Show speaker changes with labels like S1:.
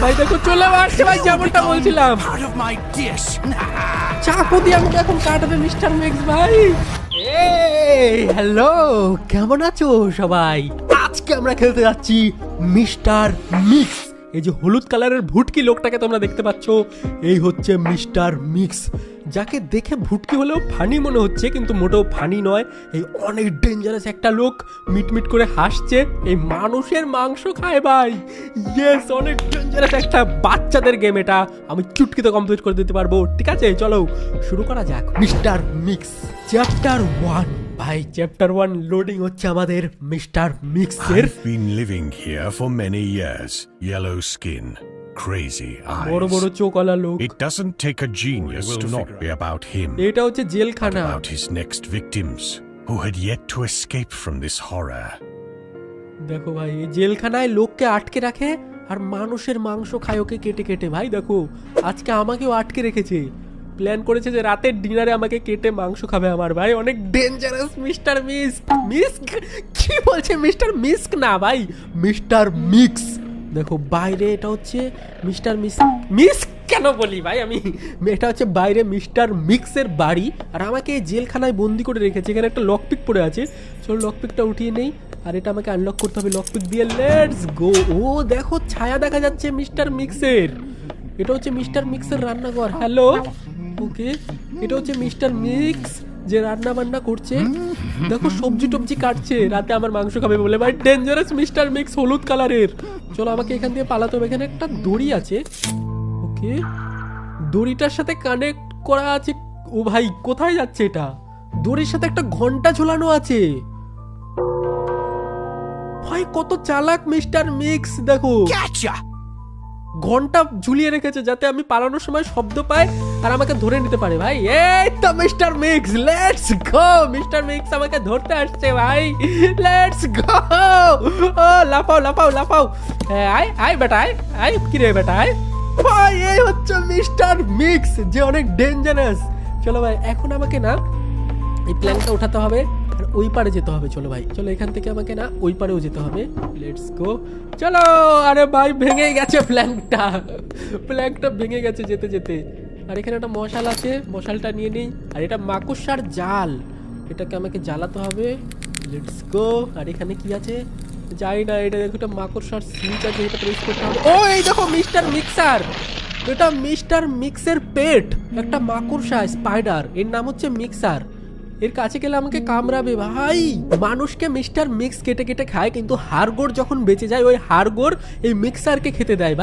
S1: ভাই দেখো চলে আসছে ভাই যেমনটা বলছিলাম।
S2: Part of my dish.
S1: চাকু দিয়ে আমাকে এখন কাটবে মিস্টার মিক্স ভাই। হ্যালো কেমন আছো সবাই? আজকে আমরা খেলতে যাচ্ছি মিস্টার মিক্স। এই যে হলুদ কালারের ভুটকি লোকটাকে তোমরা দেখতে পাচ্ছ, এই হচ্ছে মিস্টার মিক্স। যাকে দেখে ভুটকি হলেও ফানি মনে হচ্ছে, কিন্তু মোটেও ফানি নয়। এই অনেক ডেঞ্জারাস একটা লোক মিটমিট করে হাসছে, এই মানুষের মাংস খায় ভাই। ইয়েস অনেক ডেঞ্জারাস একটা বাচ্চাদের গেম এটা। আমি চুটকিতে কমপ্লিট করে দিতে পারব। ঠিক আছে, চলো শুরু করা যাক। মিস্টার মিক্স চ্যাপ্টার ওয়ান ভাই চ্যাপ্টার ওয়ান লোডিং হচ্ছে আমাদের মিস্টার মিক্সের
S3: I've been living here for many years. Yellow skin, crazy
S1: বড় বড়
S3: eyes.
S1: চোখওয়ালা লোক
S3: It doesn't take a genius to not be about him,
S1: এটা হচ্ছে
S3: but
S1: জেলখানা
S3: about his next victims, who had yet to escape from this horror.
S1: দেখো ভাই এই জেলখানায় লোককে আটকে রাখে আর মানুষের মাংস খায় ওকে কেটে কেটে ভাই দেখো আজকে আমাকেও আটকে রেখেছে প্ল্যান করেছে যে রাতের ডিনারে আমাকে কেটে মাংস খাবে আমার ভাই। অনেক ডেঞ্জারাস মিস্টার মিস্ক মিস্ক কি বলছে মিস্টার মিস্ক না ভাই? মিস্টার মিক্স দেখো, বাইরে এটা হচ্ছে মিস্টার মিস মিস্ক কেন বলি ভাই আমি? এটা হচ্ছে বাইরে মিস্টার মিক্সের বাড়ি। আর আমাকে জেলখানায় বন্দি করে রেখেছে। এখানে একটা লকপিক পড়ে আছে। চলো লকপিকটা উঠিয়ে নেই। আর এটা আমাকে আনলক করতে হবে লকপিক দিয়ে। লেটস গো ও, দেখো, ছায়া দেখা যাচ্ছে মিস্টার মিক্সের এটা হচ্ছে মিস্টার মিক্সের রান্নাঘর। হ্যালো ওকে এটা হচ্ছে মিস্টার মিক্স, যে রান্না বান্না করছে। দেখো, সবজি টবজি কাটছে, রাতে আমার মাংস খাবে বলে। ভাই ডেঞ্জারাস মিস্টার মিক্স, হলুদ কালারের। চলো, আমাকে এখান দিয়ে পালাতে হবে। এখানে একটা দড়ি আছে। ওকে। দড়িটার সাথে কানেক্ট করা আছে। ও ভাই, কোথায় যাচ্ছে এটা? দড়ির সাথে একটা ঘণ্টা ঝোলানো আছে। ভাই, কত চালাক মিস্টার মিক্স, দেখো! ঘণ্টা ঝুলিয়ে রেখেছে যাতে আমি পালানোর সময় শব্দ পাই আর আমাকে ধরে নিতে পারে, ভাই। এই তো mister mix, let's go! Mister mix আমাকে ধরতে আসছে, ভাই। Let's go! ও, লাফাও লাফাও লাফাও। আয় আয় বেটা, আয় আয়, কি রে বেটা, আয়। ভাই, এই হচ্ছে মিস্টার মিক্স, যে অনেক ডেঞ্জারাস চলো ভাই, এখন আমাকে না এই প্ল্যানটা উঠাতে হবে আর ওই পারে যেতে হবে। চলো ভাই, চলো এখান থেকে আমাকে না ওই পারেও যেতে হবে। লেটস গো চলো! আরে ভাই, ভেঙে গেছে প্ল্যানটা প্ল্যানটা ভেঙে গেছে যেতে যেতে। আর এখানে একটা মশাল আছে, মশালটা নিয়ে নিই। আর এটা মাকুসার জাল। এটাকে আমাকে জ্বালাতে হবে। লেটস গো আর এখানে কি আছে? যাই না, এটা দেখো একটা মাকড়সার সুইচ আছে এটা প্রেস করতে হবে। ও, এই দেখো, মিস্টার মিক্সার! এটা মিস্টার মিক্সের পেট। একটা মাকড়সা স্পাইডার এর নাম হচ্ছে মিক্সার। এর কাছে গেলে আমাকে কামড়াবে, ভাই। মানুষকে মিস্টার মিক্স কেটে কেটে খায়, কিন্তু হাড়গোড় যখন বেঁচে যায়, ওই হাড়গোড় এই মিক্সারকে খেতে দেয়